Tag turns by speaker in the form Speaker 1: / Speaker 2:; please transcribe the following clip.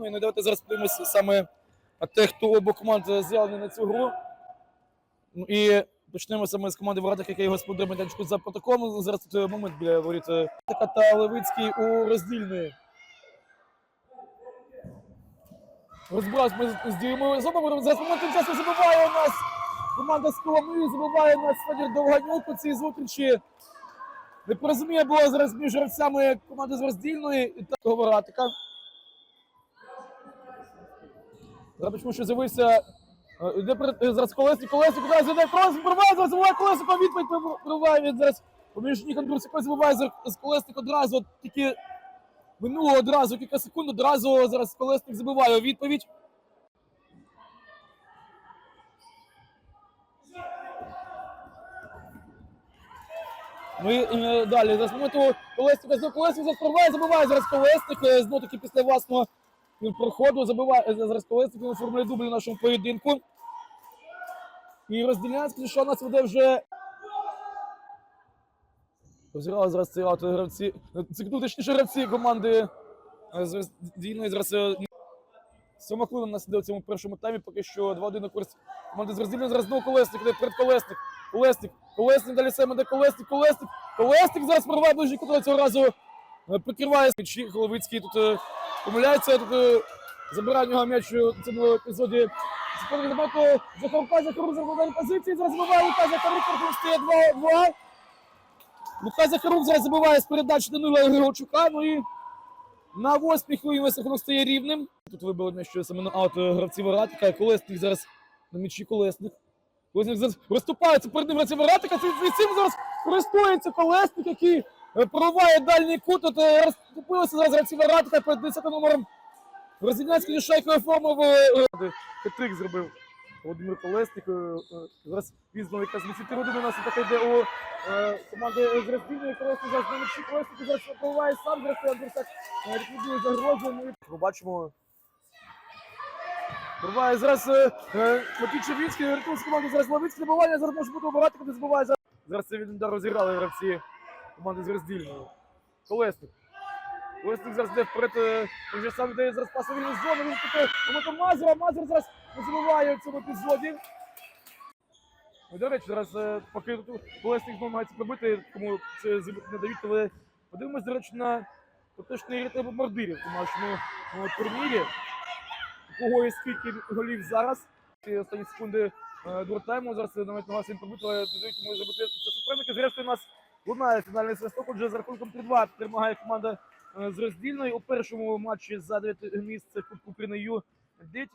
Speaker 1: Ну і давайте зараз подивимося саме те, хто обох команд з'явлений на цю гру. Ну і почнемо саме з команди Воротах, яка є господар майданчику за протоколом. Зараз тут е, момент біля воріт е, Така та Левицький у роздільної. Розбираюсь ми з- діємою зонами. Зараз момент часом забиває у нас команда з Коломиї, забиває у нас Федір Довганюк у цій зустрічі. Непорозуміння було зараз між гравцями команди з роздільної і такого Воратика. Зараз що з'явився. е, перед- е, зараз колесник, зараз йде колесник, пробиває, зараз забуває колеснико, відповідь пробиває він зараз. Поміж ніг Андрюс якось забуває з- з колесник одразу, от тільки минуло одразу кілька секунд, одразу зараз колесник забиває відповідь. Ну далі, зараз моменту колесника знову колесник зараз пробиває, забиває зараз колесник, знову таки після власного він проходу забиває е, зараз колесник, він оформляє дубль у нашому поєдинку. І розділянський, що нас веде вже. Розіграли зараз цей аут гравці. ну, точніше гравці команди е, зараз. е, Сьома хвилина у нас іде у цьому першому таймі, поки що 2-1 на користь команди з роздільної. Зараз знову колесник, іде передколесник. Колесник, колесник, далі саме де колесник, колесник. Колесник зараз прориває ближній кутовий цього разу. е, Прикриває Головицький тут помиляється, тут е, забирає нього м'яч у цьому епізоді. Заходить Дебато, Захарка, Захарук забиває позиції, зараз забиває Лука Захарук, рахунок стає 2-2. Лука Захарук зараз забиває з передачі Данила Григорчука, ну і на восьмій хвилині весь стає рівним. Тут вибили м'яч саме на аут е, гравці Воратика, Колесник зараз на м'ячі Колесник. Колесник зараз розступається перед ним гравці Воратика, цим, цим зараз користується Колесник, який е, дальній кут, от е, розступилися зараз гравці Воратика перед 10 номером Розінянський шайкою оформив е, е, зробив Володимир Колесник. Зараз він знову якраз родини у нас така йде у команди з роздільної Колесник зараз на м'ячі Колесник зараз пробиває сам Андрюсак е, ліквідує загрозу. І Побачимо. Пробиває зараз Матвій Червінський, рятує з команди зараз Лавицький забивання, зараз може бути обирати, коли збиває. Зараз, це він удар розіграли гравці команди з роздільної. Колесник. Колесник зараз йде вперед, е, вже сам дає зараз пасовільну зону, він таке моментом Мазура, Мазур зараз не забиває в цьому епізоді. Ну, До речі, зараз е, поки Колесник намагається пробити, кому це не дають, але подивимось, до речі, на поточний ряд бомбардирів у нашому е, турнірі. Кого є скільки голів зараз. Ці останні секунди е. Зараз навіть намагався він пробити, але не дають йому зробити це суперники. Зрештою, у нас лунає фінальний свисток, отже, з рахунком 3-2 перемагає команда е, з роздільної. У першому матчі за 9 місце Кубку України Ю 9